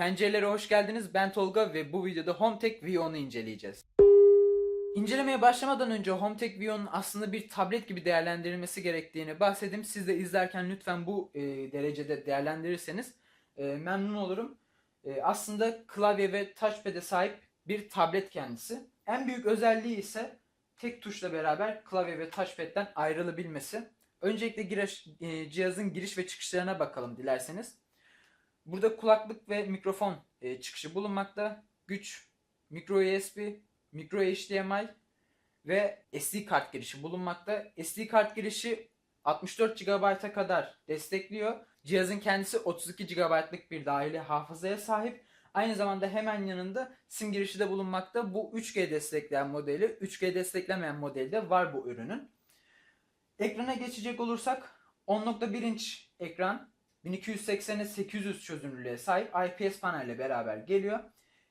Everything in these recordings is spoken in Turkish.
Pencerelere hoş geldiniz. Ben Tolga ve bu videoda HomeTech V10'u inceleyeceğiz. İncelemeye başlamadan önce HomeTech V10'un aslında bir tablet gibi değerlendirilmesi gerektiğini bahsedeyim. Siz de izlerken lütfen bu e, derecede değerlendirirseniz e, memnun olurum. E, aslında klavye ve touchpad'e sahip bir tablet kendisi. En büyük özelliği ise tek tuşla beraber klavye ve touchpad'den ayrılabilmesi. Öncelikle giriş, e, cihazın giriş ve çıkışlarına bakalım dilerseniz. Burada kulaklık ve mikrofon e, çıkışı bulunmakta. Güç, micro USB, micro HDMI ve SD kart girişi bulunmakta. SD kart girişi 64 GB'a kadar destekliyor. Cihazın kendisi 32 GB'lık bir dahili hafızaya sahip. Aynı zamanda hemen yanında sim girişi de bulunmakta. Bu 3G destekleyen modeli, 3G desteklemeyen modeli de var bu ürünün. Ekrana geçecek olursak 10.1 inç ekran 1280'e 800 çözünürlüğe sahip IPS panelle beraber geliyor.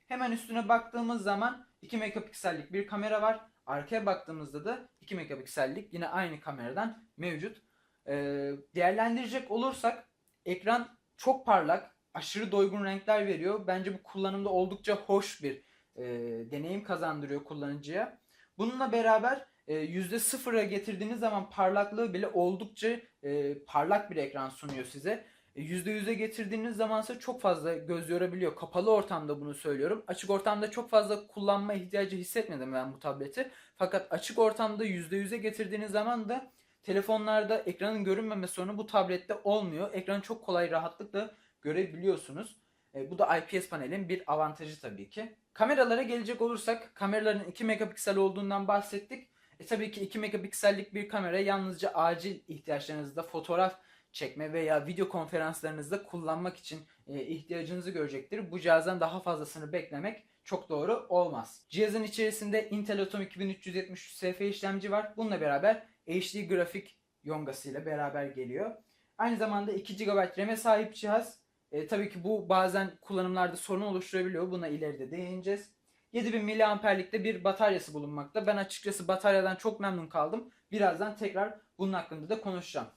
Hemen üstüne baktığımız zaman 2 megapiksellik bir kamera var. Arkaya baktığımızda da 2 megapiksellik yine aynı kameradan mevcut. Ee, değerlendirecek olursak ekran çok parlak, aşırı doygun renkler veriyor. Bence bu kullanımda oldukça hoş bir e, deneyim kazandırıyor kullanıcıya. Bununla beraber e, %0'a getirdiğiniz zaman parlaklığı bile oldukça e, parlak bir ekran sunuyor size. E, %100'e getirdiğiniz zamansa çok fazla göz yorabiliyor. Kapalı ortamda bunu söylüyorum. Açık ortamda çok fazla kullanma ihtiyacı hissetmedim ben bu tableti. Fakat açık ortamda %100'e getirdiğiniz zaman da telefonlarda ekranın görünmeme sorunu bu tablette olmuyor. Ekranı çok kolay rahatlıkla görebiliyorsunuz. E, bu da IPS panelin bir avantajı tabii ki. Kameralara gelecek olursak kameraların 2 megapiksel olduğundan bahsettik. E tabii ki 2 megapiksellik bir kamera yalnızca acil ihtiyaçlarınızda fotoğraf çekme veya video konferanslarınızda kullanmak için e, ihtiyacınızı görecektir. Bu cihazdan daha fazlasını beklemek çok doğru olmaz. Cihazın içerisinde Intel Atom 2373 SF işlemci var. Bununla beraber HD grafik yongasıyla beraber geliyor. Aynı zamanda 2 GB RAM'e sahip cihaz. E, tabii ki bu bazen kullanımlarda sorun oluşturabiliyor. Buna ileride değineceğiz. 7000 miliamperlikte bir bataryası bulunmakta. Ben açıkçası bataryadan çok memnun kaldım. Birazdan tekrar bunun hakkında da konuşacağım.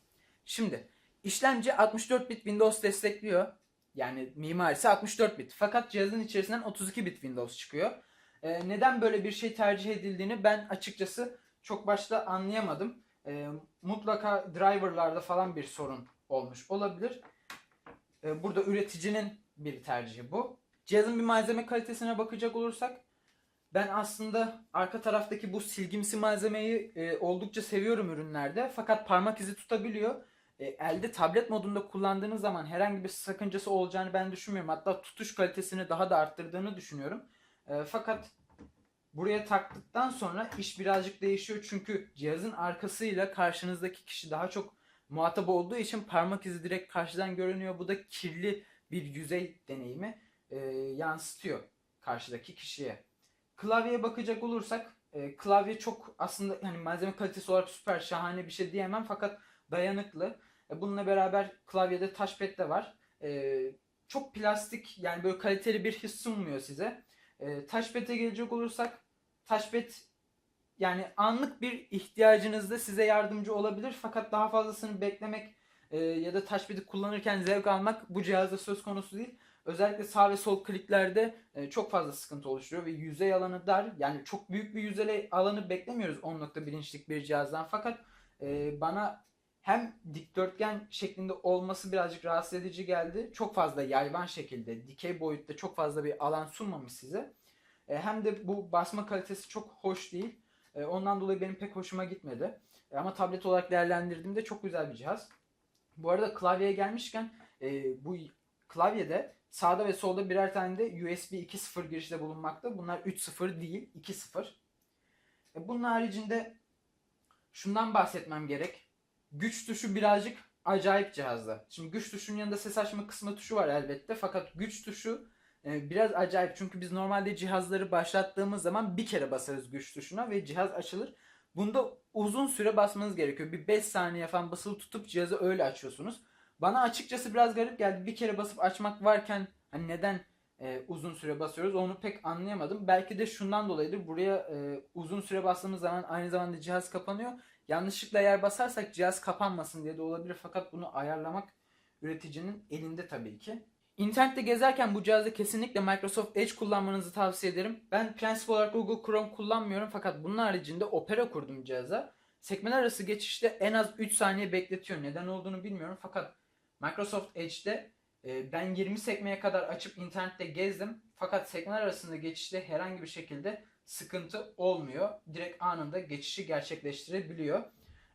Şimdi işlemci 64 bit Windows destekliyor. Yani mimarisi 64 bit. Fakat cihazın içerisinden 32 bit Windows çıkıyor. Ee, neden böyle bir şey tercih edildiğini ben açıkçası çok başta anlayamadım. Ee, mutlaka driverlarda falan bir sorun olmuş olabilir. Ee, burada üreticinin bir tercihi bu. Cihazın bir malzeme kalitesine bakacak olursak ben aslında arka taraftaki bu silgimsi malzemeyi e, oldukça seviyorum ürünlerde. Fakat parmak izi tutabiliyor. E, elde tablet modunda kullandığınız zaman herhangi bir sakıncası olacağını ben düşünmüyorum. Hatta tutuş kalitesini daha da arttırdığını düşünüyorum. E, fakat buraya taktıktan sonra iş birazcık değişiyor. Çünkü cihazın arkasıyla karşınızdaki kişi daha çok muhatap olduğu için parmak izi direkt karşıdan görünüyor. Bu da kirli bir yüzey deneyimi e, yansıtıyor karşıdaki kişiye. Klavyeye bakacak olursak e, klavye çok aslında hani malzeme kalitesi olarak süper şahane bir şey diyemem fakat dayanıklı. E, bununla beraber klavyede touchpad de var. E, çok plastik yani böyle kaliteli bir his sunmuyor size. E, touchpad'e gelecek olursak touchpad yani anlık bir ihtiyacınızda size yardımcı olabilir fakat daha fazlasını beklemek e, ya da touchpad'i kullanırken zevk almak bu cihazda söz konusu değil. Özellikle sağ ve sol kliklerde çok fazla sıkıntı oluşturuyor ve yüzey alanı dar. Yani çok büyük bir yüzey alanı beklemiyoruz 10.1 inçlik bir cihazdan. Fakat bana hem dikdörtgen şeklinde olması birazcık rahatsız edici geldi. Çok fazla yayvan şekilde, dikey boyutta çok fazla bir alan sunmamış size. E, hem de bu basma kalitesi çok hoş değil. E, ondan dolayı benim pek hoşuma gitmedi. E, ama tablet olarak değerlendirdiğimde çok güzel bir cihaz. Bu arada klavyeye gelmişken bu klavyede sağda ve solda birer tane de USB 2.0 girişte bulunmakta. Bunlar 3.0 değil 2.0. E, bunun haricinde şundan bahsetmem gerek. Güç tuşu birazcık acayip cihazda. Şimdi güç tuşunun yanında ses açma kısmı tuşu var elbette. Fakat güç tuşu e, biraz acayip. Çünkü biz normalde cihazları başlattığımız zaman bir kere basarız güç tuşuna ve cihaz açılır. Bunda uzun süre basmanız gerekiyor. Bir 5 saniye falan basılı tutup cihazı öyle açıyorsunuz. Bana açıkçası biraz garip geldi. Bir kere basıp açmak varken hani neden e, uzun süre basıyoruz onu pek anlayamadım. Belki de şundan dolayıdır. Buraya e, uzun süre bastığımız zaman aynı zamanda cihaz kapanıyor. Yanlışlıkla yer basarsak cihaz kapanmasın diye de olabilir. Fakat bunu ayarlamak üreticinin elinde tabii ki. İnternette gezerken bu cihazda kesinlikle Microsoft Edge kullanmanızı tavsiye ederim. Ben prensip olarak Google Chrome kullanmıyorum fakat bunun haricinde Opera kurdum cihaza. Sekmeler arası geçişte en az 3 saniye bekletiyor. Neden olduğunu bilmiyorum fakat Microsoft Edge'de ben 20 sekmeye kadar açıp internette gezdim. Fakat sekmeler arasında geçişte herhangi bir şekilde sıkıntı olmuyor. Direkt anında geçişi gerçekleştirebiliyor.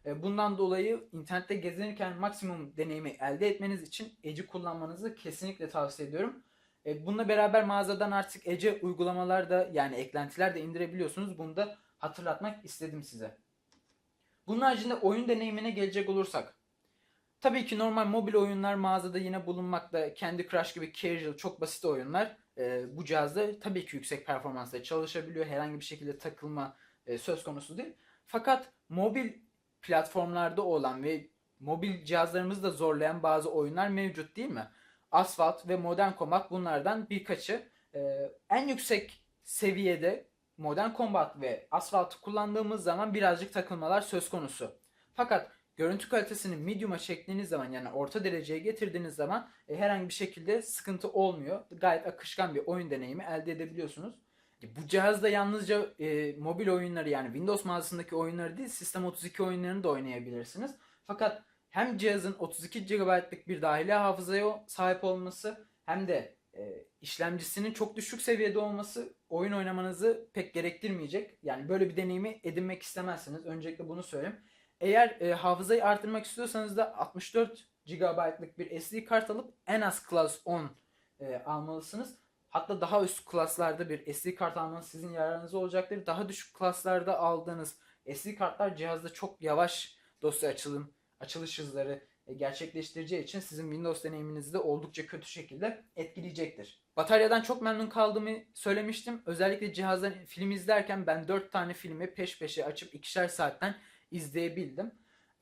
E, Bundan dolayı internette gezinirken maksimum deneyimi elde etmeniz için Edge'i kullanmanızı kesinlikle tavsiye ediyorum. E, Bununla beraber mağazadan artık Edge uygulamalar da yani eklentiler de indirebiliyorsunuz. Bunu da hatırlatmak istedim size. Bunun haricinde oyun deneyimine gelecek olursak. Tabii ki normal mobil oyunlar mağazada yine bulunmakta. Candy Crush gibi casual çok basit oyunlar e, bu cihazda tabii ki yüksek performansla çalışabiliyor. Herhangi bir şekilde takılma e, söz konusu değil. Fakat mobil platformlarda olan ve mobil cihazlarımızı da zorlayan bazı oyunlar mevcut değil mi? Asphalt ve Modern Combat bunlardan birkaçı. Ee, en yüksek seviyede Modern Combat ve Asphalt'ı kullandığımız zaman birazcık takılmalar söz konusu. Fakat görüntü kalitesini medium'a çektiğiniz zaman yani orta dereceye getirdiğiniz zaman e, herhangi bir şekilde sıkıntı olmuyor. Gayet akışkan bir oyun deneyimi elde edebiliyorsunuz. E, Bu cihazda yalnızca e, mobil oyunları yani Windows mağazasındaki oyunları değil Sistem 32 oyunlarını da oynayabilirsiniz. Fakat hem cihazın 32 GB'lık bir dahili hafızaya sahip olması hem de e, işlemcisinin çok düşük seviyede olması oyun oynamanızı pek gerektirmeyecek. Yani böyle bir deneyimi edinmek istemezsiniz. Öncelikle bunu söyleyeyim. Eğer e, hafızayı arttırmak istiyorsanız da 64 GB'lık bir SD kart alıp en az Class 10 e, almalısınız. Hatta daha üst klaslarda bir SD kart almanız sizin yararınıza olacaktır. Daha düşük klaslarda aldığınız SD kartlar cihazda çok yavaş dosya açılım, açılış hızları e, gerçekleştireceği için sizin Windows deneyiminizi de oldukça kötü şekilde etkileyecektir. Bataryadan çok memnun kaldığımı söylemiştim. Özellikle cihazdan film izlerken ben 4 tane filmi peş peşe açıp ikişer saatten izleyebildim.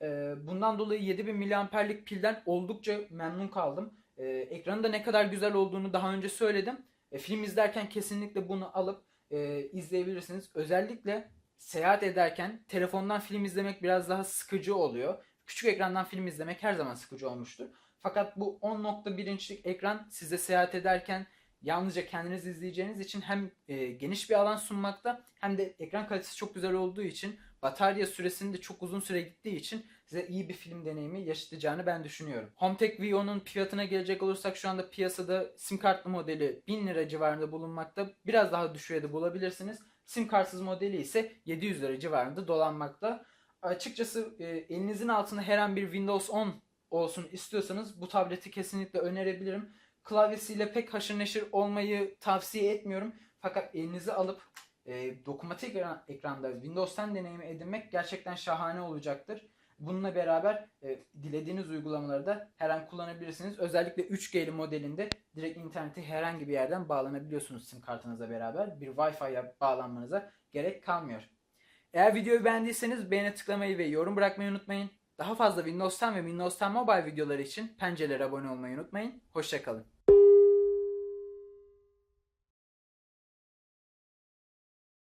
E, Bundan dolayı 7000 mAh'lik pilden oldukça memnun kaldım. E, Ekranın da ne kadar güzel olduğunu daha önce söyledim. E, film izlerken kesinlikle bunu alıp e, izleyebilirsiniz. Özellikle seyahat ederken telefondan film izlemek biraz daha sıkıcı oluyor. Küçük ekrandan film izlemek her zaman sıkıcı olmuştur. Fakat bu 10.1 inçlik ekran size seyahat ederken yalnızca kendiniz izleyeceğiniz için hem e, geniş bir alan sunmakta hem de ekran kalitesi çok güzel olduğu için batarya süresinde çok uzun süre gittiği için size iyi bir film deneyimi yaşatacağını ben düşünüyorum. HomeTech Vio'nun fiyatına gelecek olursak şu anda piyasada sim kartlı modeli 1000 lira civarında bulunmakta. Biraz daha düşüğe de bulabilirsiniz. Sim kartsız modeli ise 700 lira civarında dolanmakta. Açıkçası e, elinizin altında her an bir Windows 10 olsun istiyorsanız bu tableti kesinlikle önerebilirim. Klavyesiyle pek haşır neşir olmayı tavsiye etmiyorum. Fakat elinizi alıp e, dokunmatik ekran- ekranda Windows 10 deneyimi edinmek gerçekten şahane olacaktır. Bununla beraber e, dilediğiniz uygulamaları da her an kullanabilirsiniz. Özellikle 3G'li modelinde direkt internete herhangi bir yerden bağlanabiliyorsunuz sim kartınızla beraber. Bir Wi-Fi'ye bağlanmanıza gerek kalmıyor. Eğer videoyu beğendiyseniz beğene tıklamayı ve yorum bırakmayı unutmayın. Daha fazla Windows 10 ve Windows 10 Mobile videoları için pencerelere abone olmayı unutmayın. Hoşçakalın.